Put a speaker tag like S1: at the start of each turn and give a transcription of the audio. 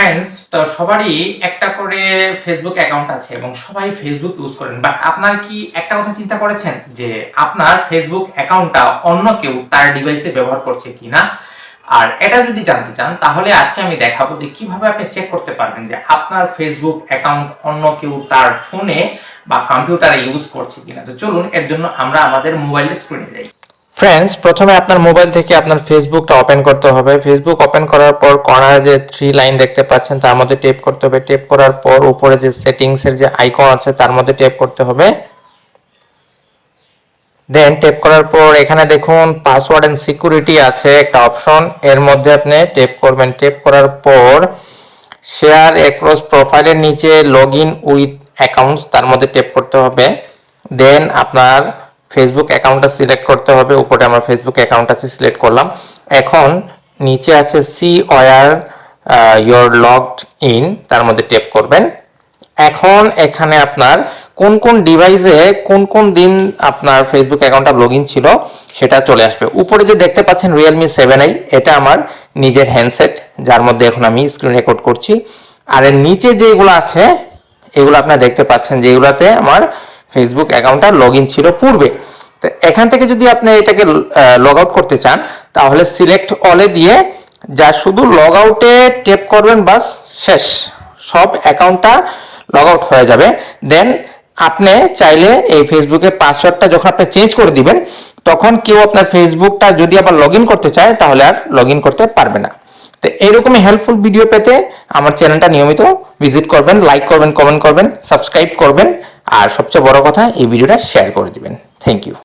S1: Friends তো সবারই একটা করে ফেসবুক অ্যাকাউন্ট আছে এবং সবাই ফেসবুক ইউজ করেন। বাট আপনার কি একটা কথা চিন্তা করেছেন? যে আপনার ফেসবুক অ্যাকাউন্টটা অন্য কেউ তার ডিভাইসে ব্যবহার করছে কিনা? আর এটা যদি জানতে চান, তাহলে আজকে আমি দেখাবো যে কীভাবে আপনি চেক করতে পারবেন যে আপনার ফেসবুক অ্যাকাউন্ট অন্য কেউ তার ফোনে বা কম্পিউটারে ইউজ করছে কিনা। তো চলুন, এর জন্য আমরা আমাদের মোবাইলের স্ক্রিনে যাই।
S2: ফ্রেন্ডস প্রথমে আপনার মোবাইল থেকে আপনার ফেসবুকটা ওপেন করতে হবে। ফেসবুক ওপেন করার পর কর্নারে যে থ্রি লাইন দেখতে পাচ্ছেন, তার মধ্যে টেপ করতে হবে। টেপ করার পর উপরে যে সেটিংসের যে আইকন আছে, তার মধ্যে টেপ করতে হবে। দেন টেপ করার পর এখানে দেখুন পাসওয়ার্ড এন্ড সিকিউরিটি আছে একটা অপশন এর মধ্যে আপনি টেপ করবেন। টেপ করার পর শেয়ার অ্যাক্রস প্রোফাইলের নিচে লগ ইন উইথ অ্যাকাউন্টস তার মধ্যে টেপ করতে হবে। দেন আপনার ফেসবুক অ্যাকাউন্টটা সিলেক্ট করতে হবে, উপরে আমার ফেসবুক অ্যাকাউন্ট আছে সিলেক্ট করলাম। এখন নিচে আছে see where your logged in তার মধ্যে টেপ করবেন। এখন এখানে আপনার কোন কোন ডিভাইসে কোন কোন দিন আপনার ফেসবুক অ্যাকাউন্টটা লগ ছিল, সেটা চলে আসবে। উপরে যে দেখতে পাচ্ছেন রিয়েলমি সেভেন আই এটা আমার নিজের হ্যান্ডসেট যার মধ্যে এখন আমি স্ক্রিন রেকর্ড করছি। আর এর নিচে যেগুলো আছে, এগুলো আপনারা দেখতে পাচ্ছেন যে এগুলাতে আমার ফেসবুক অ্যাকাউন্টটা লগ ইন ছিল পূর্বে। তো এখান থেকে যদি আপনি এটাকে লগ আউট করতে চান, তাহলে সিলেক্ট অলে দিয়ে যা শুধু লগ আউটে টেপ করবেন বাস, শেষ। সব অ্যাকাউন্টটা লগ আউট হয়ে যাবে। দেন আপনি চাইলে এই ফেসবুকের পাসওয়ার্ডটা যখন আপনি চেঞ্জ করে দিবেন, তখন কেউ আপনার ফেসবুকটা যদি আবার লগ করতে চায়, তাহলে আর লগ করতে পারবে না। তো এরকমই হেল্পফুল ভিডিও পেতে আমার চ্যানেলটা নিয়মিত ভিজিট করবেন লাইক করবেন কমেন্ট করবেন সাবস্ক্রাইব করবেন, আর সবচেয়ে বড় কথা এই ভিডিওটা শেয়ার করে দিবেন। Thank you